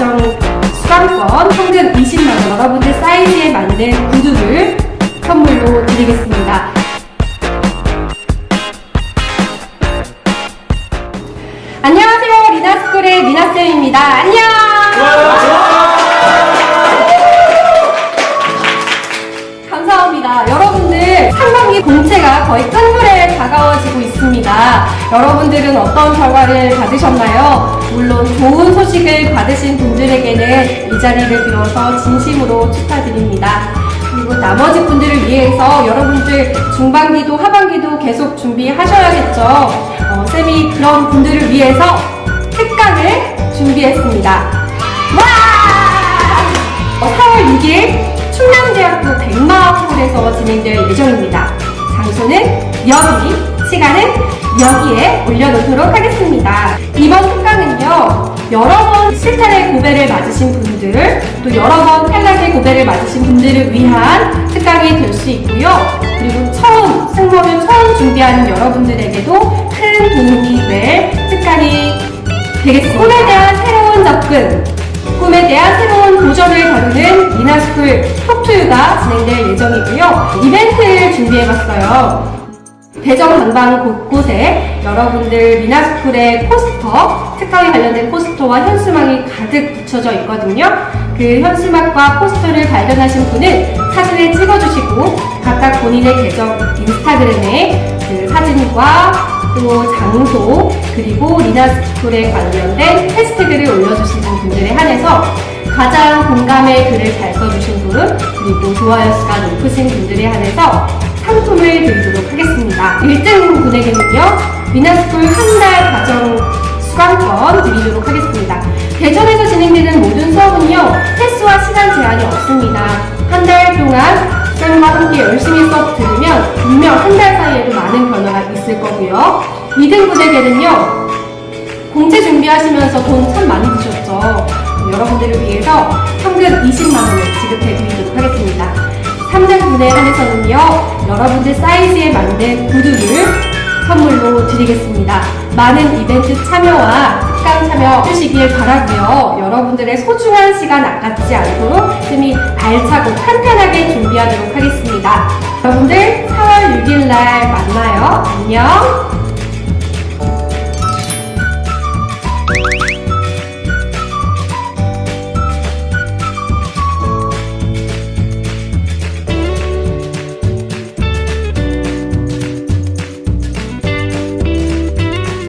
가정 수강권 현금 20만원 여러분들 사이즈에 맞는 구두를 선물로 드리겠습니다. 안녕하세요. 리나스쿨의 리나쌤입니다. 안녕! 감사합니다. 여러분들 상반기 공채가 거의 끝물에 다가워지고 있습니다. 여러분들은 어떤 결과를 받으셨나요? 물론 좋은 소식을 받으신 분들에게는 이 자리를 빌어서 진심으로 축하드립니다. 그리고 나머지 분들을 위해서 여러분들 중반기도 하반기도 계속 준비하셔야겠죠. 어, 쌤이 그런 분들을 위해서 특강을 준비했습니다. 와! 어, 4월 6일 충남대학교 백마홀에서 진행될 예정입니다. 장소는 여기, 시간은 여기에 올려놓도록 하겠습니다. 이번 특강은요, 여러 번 실탄의 고배를 맞으신 분들, 또 여러 번 탈락의 고배를 맞으신 분들을 위한 특강이 될 수 있고요. 그리고 처음, 승모를 처음 준비하는 여러분들에게도 큰 도움이 될 특강이 되겠습니다. 꿈에 대한 새로운 접근, 꿈에 대한 새로운 도전을 다루는 미나스쿨 톡투유가 진행될 예정이고요. 이벤트를 준비해봤어요. 대전 방방 곳곳에 여러분들 미나스쿨의 포스터, 특강에 관련된 포스터와 현수막이 가득 붙여져 있거든요. 그 현수막과 포스터를 발견하신 분은 사진을 찍어주시고 각각 본인의 계정 인스타그램에 그 사진과 또 장소 그리고 리나스쿨에 관련된 해시태그를 올려주시는 분들에 한해서 가장 공감의 글을 잘 써주신 분 그리고 좋아요 수가 높으신 분들에 한해서 상품을 드리도록 하겠습니다. 1등 분에게는요 리나스쿨 한달 과정 수강권 드리도록 하겠습니다. 대전에서 진행되는 모든 수업은요 횟수와 시간 제한이 없습니다. 한 달 동안 쌤과 함께 열심히 수업 들으면 분명 한 달 사이에도 많은 변화가 있을 거고요. 2등 분에게는요, 공채 준비하시면서 돈 참 많이 드셨죠. 여러분들을 위해서 현금 20만 원을 지급해 드리도록 하겠습니다. 3등 분에 한해서는요, 여러분들 사이즈에 맞는 구두를 선물로 드리겠습니다. 많은 이벤트 참여와 특강 참여 해주시길 바라고요. 여러분들의 소중한 시간 아깝지 않도록 쌤이 알차고 탄탄하게 준비하도록 하겠습니다. 여러분들 4월 6일 날 만나요. 안녕.